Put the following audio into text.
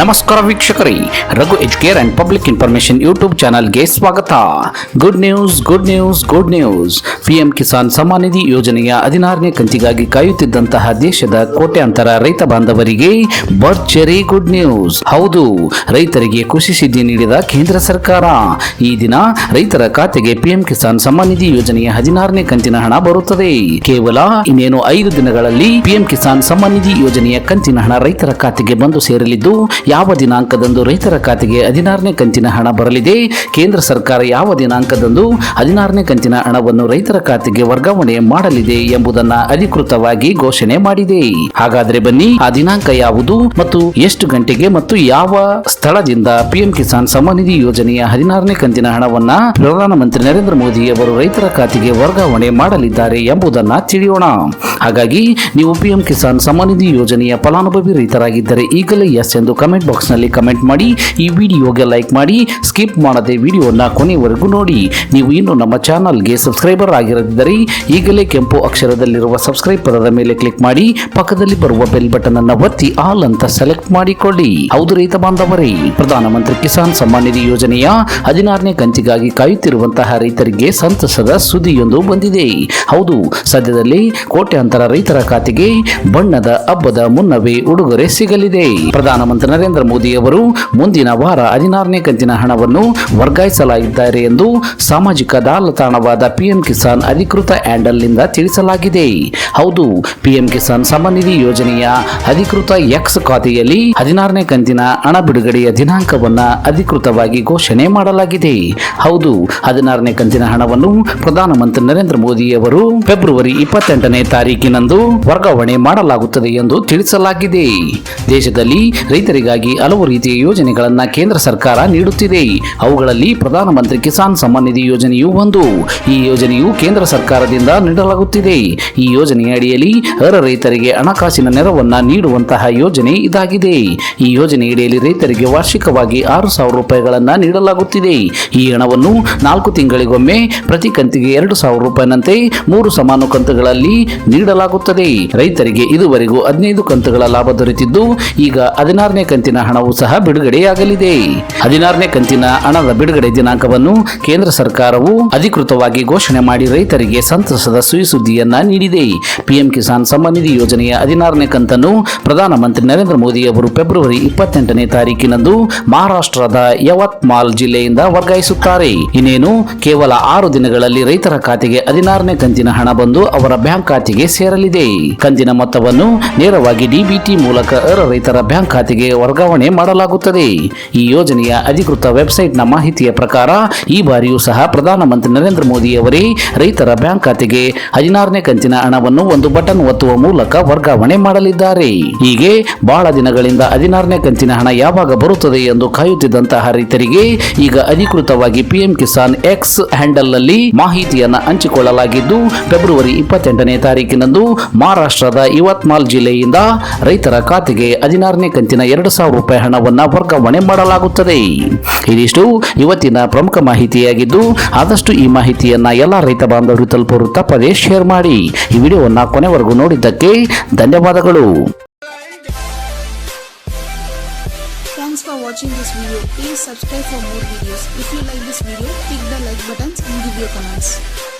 ನಮಸ್ಕಾರ ವೀಕ್ಷಕರೇ. Raghu educare and public information YouTube ಚಾನಲ್ಗೆ ಸ್ವಾಗತ. Good news good news good news PM Kisan Samman Nidhi ಯೋಜನೆಯ ಹದಿನಾರನೇ ಕಂತಿಗಾಗಿ ಕಾಯುತ್ತಿದ್ದಂತಹ ದೇಶದ ಕೋಟ್ಯಾಂತರ ರೈತ ಬಾಂಧವರಿಗೆ ಭರ್ಜರಿ ಗುಡ್ ನ್ಯೂಸ್ ಹೌದು, ರೈತರಿಗೆ ಖುಷಿ ಸಿದ್ಧಿ ನೀಡಿದ ಕೇಂದ್ರ ಸರ್ಕಾರ. ಈ ದಿನ ರೈತರ ಖಾತೆಗೆ ಪಿಎಂ ಕಿಸಾನ್ ಸಮ್ಮಾನ್ ನಿಧಿ ಯೋಜನೆಯ ಹದಿನಾರನೇ ಕಂತಿನ ಹಣ ಬರುತ್ತದೆ. ಕೇವಲ ಇನ್ನೇನು ಐದು ದಿನಗಳಲ್ಲಿ ಪಿಎಂ ಕಿಸಾನ್ ಸಮ್ಮಾನ್ ನಿಧಿ ಯೋಜನೆಯ ಕಂತಿನ ಹಣ ರೈತರ ಖಾತೆಗೆ ಬಂದು ಸೇರಲಿದ್ದು ಯಾವ ದಿನಾಂಕದಂದು ರೈತರ ಖಾತೆಗೆ ಹದಿನಾರನೇ ಕಂತಿನ ಹಣ ಬರಲಿದೆ? ಕೇಂದ್ರ ಸರ್ಕಾರ ಯಾವ ದಿನಾಂಕದಂದು ಹದಿನಾರನೇ ಕಂತಿನ ಹಣವನ್ನು ರೈತರ ಖಾತೆಗೆ ವರ್ಗಾವಣೆ ಮಾಡಲಿದೆ ಎಂಬುದನ್ನ ಅಧಿಕೃತವಾಗಿ ಘೋಷಣೆ ಮಾಡಿದೆ. ಹಾಗಾದ್ರೆ ಬನ್ನಿ, ಆ ದಿನಾಂಕ ಯಾವುದು ಮತ್ತು ಎಷ್ಟು ಗಂಟೆಗೆ ಮತ್ತು ಯಾವ ಸ್ಥಳದಿಂದ ಪಿಎಂ ಕಿಸಾನ್ ನಿಧಿ ಯೋಜನೆಯ ಹದಿನಾರನೇ ಕಂತಿನ ಹಣವನ್ನ ಪ್ರಧಾನಮಂತ್ರಿ ನರೇಂದ್ರ ಮೋದಿ ಅವರು ರೈತರ ಖಾತೆಗೆ ವರ್ಗಾವಣೆ ಮಾಡಲಿದ್ದಾರೆ ಎಂಬುದನ್ನ ತಿಳಿಯೋಣ. ಹಾಗಾಗಿ, ನೀವು ಪಿಎಂ ಕಿಸಾನ್ ನಿಧಿ ಯೋಜನೆಯ ಫಲಾನುಭವಿ ರೈತರಾಗಿದ್ದರೆ ಈಗಲೇ ಎಸ್ ಎಂದು ಕಮೆಂಟ್ ಬಾಕ್ಸ್ನಲ್ಲಿ ಕಮೆಂಟ್ ಮಾಡಿ, ಈ ವಿಡಿಯೋಗೆ ಲೈಕ್ ಮಾಡಿ ಸ್ಕಿಪ್ ಮಾಡದೆ ವಿಡಿಯೋನ ಕೊನೆವರೆಗೂ ನೋಡಿ. ನೀವು ಇನ್ನು ನಮ್ಮ ಚಾನಲ್ಗೆ ಸಬ್ಸ್ಕ್ರೈಬರ್ ಆಗಿರದಿದ್ದರೆ ಈಗಲೇ ಕೆಂಪು ಅಕ್ಷರದಲ್ಲಿರುವ ಸಬ್ಸ್ಕ್ರೈಬ್ ಪದದ ಮೇಲೆ ಕ್ಲಿಕ್ ಮಾಡಿ, ಪಕ್ಕದಲ್ಲಿ ಬರುವ ಬೆಲ್ ಬಟನ್ ಅನ್ನು ಒತ್ತಿ ಆಲ್ ಅಂತ ಸೆಲೆಕ್ಟ್ ಮಾಡಿಕೊಳ್ಳಿ. ಹೌದು ರೈತ ಬಾಂಧವರೇ, ಪ್ರಧಾನಮಂತ್ರಿ ಕಿಸಾನ್ ಸಮ್ಮಾನ್ ನಿಧಿ ಯೋಜನೆಯ ಹದಿನಾರನೇ ಕಂತಿಗಾಗಿ ಕಾಯುತ್ತಿರುವಂತಹ ರೈತರಿಗೆ ಸಂತಸದ ಸುದ್ದಿಯೊಂದು ಬಂದಿದೆ. ಹೌದು, ಸದ್ಯದಲ್ಲಿ ಕೋಟ್ಯಾಂತರ ರೈತರ ಖಾತೆಗೆ ಬಣ್ಣದ ಹಬ್ಬದ ಮುನ್ನವೇ ಉಡುಗೊರೆ ಸಿಗಲಿದೆ. ಪ್ರಧಾನಮಂತ್ರಿ ನರೇಂದ್ರ ಮೋದಿ ಅವರು ಮುಂದಿನ ವಾರ ಹದಿನಾರನೇ ಕಂತಿನ ಹಣವನ್ನು ವರ್ಗಾಯಿಸಲಾಗಿದ್ದಾರೆ ಎಂದು ಸಾಮಾಜಿಕ ಜಾಲತಾಣವಾದ ಪಿಎಂ ಕಿಸಾನ್ ಅಧಿಕೃತ ಹ್ಯಾಂಡಲ್ನಿಂದ ತಿಳಿಸಲಾಗಿದೆ. ಹೌದು, ಪಿಎಂ ಕಿಸಾನ್ ಸಮನಿಧಿ ನಿಧಿ ಯೋಜನೆಯ ಅಧಿಕೃತ ಎಕ್ಸ್ ಖಾತೆಯಲ್ಲಿ ಹದಿನಾರನೇ ಕಂತಿನ ಹಣ ಬಿಡುಗಡೆಯ ದಿನಾಂಕವನ್ನು ಅಧಿಕೃತವಾಗಿ ಘೋಷಣೆ ಮಾಡಲಾಗಿದೆ. ಹೌದು, ಹದಿನಾರನೇ ಕಂತಿನ ಹಣವನ್ನು ಪ್ರಧಾನಮಂತ್ರಿ ನರೇಂದ್ರ ಮೋದಿ ಅವರು ಫೆಬ್ರವರಿ ಇಪ್ಪತ್ತೆಂಟನೇ ತಾರೀಕಿನಂದು ವರ್ಗಾವಣೆ ಮಾಡಲಾಗುತ್ತದೆ ಎಂದು ತಿಳಿಸಲಾಗಿದೆ. ದೇಶದಲ್ಲಿ ರೈತರಿಗಾಗಿ ಹಲವು ರೀತಿಯ ಯೋಜನೆಗಳನ್ನು ಕೇಂದ್ರ ಸರ್ಕಾರ ನೀಡುತ್ತಿದೆ. ಅವುಗಳಲ್ಲಿ ಪ್ರಧಾನಮಂತ್ರಿ ಕಿಸಾನ್ ಸಮ್ಮಾನ್ ನಿಧಿ ಯೋಜನೆಯೂ ಒಂದು. ಈ ಯೋಜನೆಯು ಕೇಂದ್ರ ಸರ್ಕಾರದಿಂದ ನೀಡಲಾಗುತ್ತಿದೆ. ಈ ಯೋಜನೆಯ ಅಡಿಯಲ್ಲಿ ಅರ್ಹ ರೈತರಿಗೆ ಹಣಕಾಸಿನ ನೆರವನ್ನು ನೀಡುವಂತಹ ಯೋಜನೆ ಇದಾಗಿದೆ. ಈ ಯೋಜನೆಯಡಿಯಲ್ಲಿ ರೈತರಿಗೆ ವಾರ್ಷಿಕವಾಗಿ ಆರು ಸಾವಿರ ರೂಪಾಯಿಗಳನ್ನು ನೀಡಲಾಗುತ್ತಿದೆ. ಈ ಹಣವನ್ನು ನಾಲ್ಕು ತಿಂಗಳಿಗೊಮ್ಮೆ ಪ್ರತಿ ಕಂತಿಗೆ ಎರಡು ಸಾವಿರ ರೂಪಾಯಿನಂತೆ ಮೂರು ಸಮಾನ ಕಂತುಗಳಲ್ಲಿ ನೀಡಲಾಗುತ್ತದೆ. ರೈತರಿಗೆ ಇದುವರೆಗೂ ಹದಿನೈದು ಕಂತುಗಳ ಲಾಭ ದೊರೆತಿದ್ದು, ಈಗ ಹದಿನಾರನೇ ಕಂತಿನ ಹಣವು ಸಹ ಬಿಡುಗಡೆಯಾಗಲಿದೆ. ಹದಿನಾರನೇ ಕಂತಿನ ಹಣದ ಬಿಡುಗಡೆ ದಿನಾಂಕವನ್ನು ಕೇಂದ್ರ ಸರ್ಕಾರವು ಅಧಿಕೃತವಾಗಿ ಘೋಷಣೆ ಮಾಡಿ ರೈತರಿಗೆ ಸಂತಸದ ಸುಯಿಸುದ್ದಿಯನ್ನ ನೀಡಿದೆ. ಪಿಎಂ ಕಿಸಾನ್ ಸಮ್ಮಾನ್ ನಿಧಿ ಯೋಜನೆಯ ಹದಿನಾರನೇ ಕಂತನ್ನು ಪ್ರಧಾನಮಂತ್ರಿ ನರೇಂದ್ರ ಮೋದಿ ಅವರು ಫೆಬ್ರವರಿ ಇಪ್ಪತ್ತೆಂಟನೇ ತಾರೀಕಿನಂದು ಮಹಾರಾಷ್ಟ್ರದ ಯವತ್ಮಾಲ್ ಜಿಲ್ಲೆಯಿಂದ ವರ್ಗಾಯಿಸುತ್ತಾರೆ. ಇನ್ನೇನು, ಕೇವಲ ಆರು ದಿನಗಳಲ್ಲಿ ರೈತರ ಖಾತೆಗೆ ಹದಿನಾರನೇ ಕಂತಿನ ಹಣ ಬಂದು ಅವರ ಬ್ಯಾಂಕ್ ಖಾತೆಗೆ ಸೇರಲಿದೆ. ಕಂತಿನ ಮೊತ್ತವನ್ನು ನೇರವಾಗಿ ಡಿಬಿಟಿ ಮೂಲಕ ಅರ ರೈತರ ಬ್ಯಾಂಕ್ ಖಾತೆಗೆ ವರ್ಗಾವಣೆ ಮಾಡಲಾಗುತ್ತದೆ. ಈ ಯೋಜನೆಯ ಅಧಿಕೃತ ವೆಬ್ಸೈಟ್ನ ಮಾಹಿತಿಯ ಪ್ರಕಾರ, ಈ ಬಾರಿಯೂ ಸಹ ಪ್ರಧಾನಮಂತ್ರಿ ನರೇಂದ್ರ ಮೋದಿ ಅವರೇ ರೈತರ ಬ್ಯಾಂಕ್ ಖಾತೆಗೆ ಹದಿನಾರನೇ ಕಂತಿನ ಹಣವನ್ನು ಒಂದು ಬಟನ್ ಒತ್ತುವ ಮೂಲಕ ವರ್ಗಾವಣೆ ಮಾಡಲಿದ್ದಾರೆ. ಹೀಗೆ ಬಹಳ ದಿನಗಳಿಂದ ಹದಿನಾರನೇ ಕಂತಿನ ಹಣ ಯಾವಾಗ ಬರುತ್ತದೆ ಎಂದು ಕಾಯುತ್ತಿದ್ದಂತಹ ರೈತರಿಗೆ ಈಗ ಅಧಿಕೃತವಾಗಿ ಪಿಎಂ ಕಿಸಾನ್ ಎಕ್ಸ್ ಹ್ಯಾಂಡಲ್ನಲ್ಲಿ ಮಾಹಿತಿಯನ್ನು ಹಂಚಿಕೊಳ್ಳಲಾಗಿದ್ದು, ಫೆಬ್ರವರಿ ಇಪ್ಪತ್ತೆಂಟನೇ ತಾರೀಕಿನಂದು ಮಹಾರಾಷ್ಟ್ರದ ಯವತ್ಮಾಲ್ ಜಿಲ್ಲೆಯಿಂದ ರೈತರ ಖಾತೆಗೆ ಹದಿನಾರನೇ ಕಂತಿನ ಎರಡು ಸಾವಿರ ರೂಪಾಯಿ ಹಣವನ್ನು ವರ್ಗಾವಣೆ ಮಾಡಲಾಗುತ್ತದೆ ಇದಿಷ್ಟು ಇವತ್ತಿನ ಪ್ರಮುಖ ಮಾಹಿತಿಯಾಗಿದ್ದು ಆದಷ್ಟು ಈ ಮಾಹಿತಿಯನ್ನ ಎಲ್ಲ ರೈತ ಬಾಂಧವರು ತಲುಪರು ತಪ್ಪದೇ ಶೇರ್ ಮಾಡಿ ಈ ವಿಡಿಯೋವನ್ನು ಕೊನೆವರೆಗೂ ನೋಡಿದ್ದಕ್ಕೆ ಧನ್ಯವಾದಗಳು Thanks for watching this video. Please subscribe for more videos. If you like this video, click the like buttons and give your comments.